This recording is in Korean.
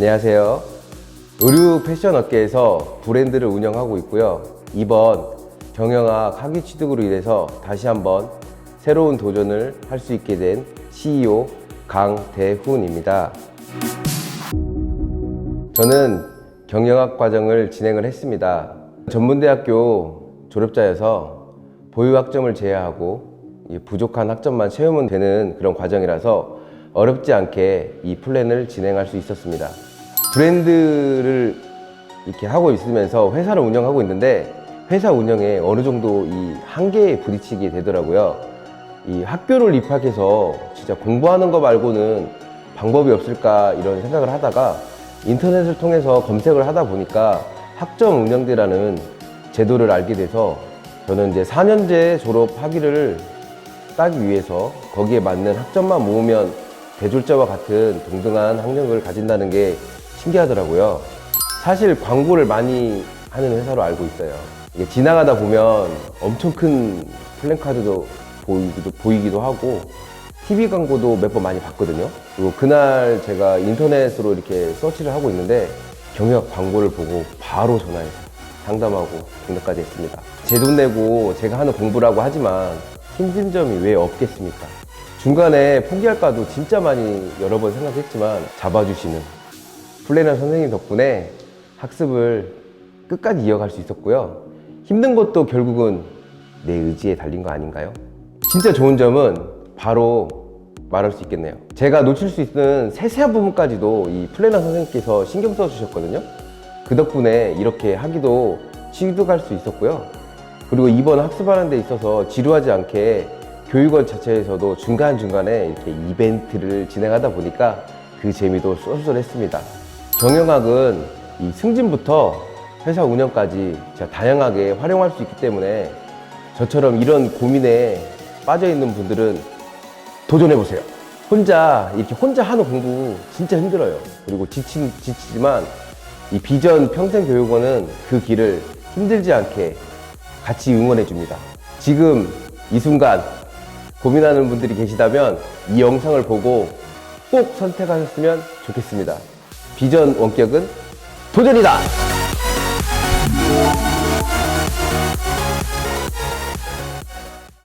안녕하세요. 의류 패션 업계에서 브랜드를 운영하고 있고요. 이번 경영학 학위 취득으로 인해서 다시 한번 새로운 도전을 할 수 있게 된 CEO 강대훈입니다. 저는 경영학 과정을 진행을 했습니다. 전문대학교 졸업자여서 보유 학점을 제외하고 이 부족한 학점만 채우면 되는 그런 과정이라서 어렵지 않게 이 플랜을 진행할 수 있었습니다. 브랜드를 이렇게 하고 있으면서 회사를 운영하고 있는데 회사 운영에 어느 정도 이 한계에 부딪히게 되더라고요. 이 학교를 입학해서 진짜 공부하는 거 말고는 방법이 없을까 이런 생각을 하다가 인터넷을 통해서 검색을 하다 보니까 학점 운영제라는 제도를 알게 돼서 저는 이제 4년제 졸업 학위를 따기 위해서 거기에 맞는 학점만 모으면 대졸자와 같은 동등한 학력을 가진다는 게 신기하더라고요. 사실 광고를 많이 하는 회사로 알고 있어요. 이게 지나가다 보면 엄청 큰 플랜카드도 보이기도, 보이기도 하고 TV 광고도 몇 번 많이 봤거든요. 그리고 그날 제가 인터넷으로 이렇게 서치를 하고 있는데 경력 광고를 보고 바로 전화해서 상담하고 등록까지 했습니다. 제 돈 내고 제가 하는 공부라고 하지만 힘든 점이 왜 없겠습니까? 중간에 포기할까도 진짜 많이 여러 번 생각했지만 잡아주시는 플래너 선생님 덕분에 학습을 끝까지 이어갈 수 있었고요. 힘든 것도 결국은 내 의지에 달린 거 아닌가요? 진짜 좋은 점은 바로 말할 수 있겠네요. 제가 놓칠 수 있는 세세한 부분까지도 이 플래너 선생님께서 신경 써 주셨거든요. 그 덕분에 이렇게 하기도 취득할 수 있었고요. 그리고 이번 학습하는 데 있어서 지루하지 않게 교육원 자체에서도 중간중간에 이렇게 이벤트를 진행하다 보니까 그 재미도 쏠쏠했습니다. 경영학은 이 승진부터 회사 운영까지 진짜 다양하게 활용할 수 있기 때문에 저처럼 이런 고민에 빠져 있는 분들은 도전해 보세요. 혼자 이렇게 혼자 하는 공부 진짜 힘들어요. 그리고 지친 지치지만 이 비전 평생 교육원은 그 길을 힘들지 않게 같이 응원해 줍니다. 지금 이 순간 고민하는 분들이 계시다면 이 영상을 보고 꼭 선택하셨으면 좋겠습니다. 비전 원격은 도전이다!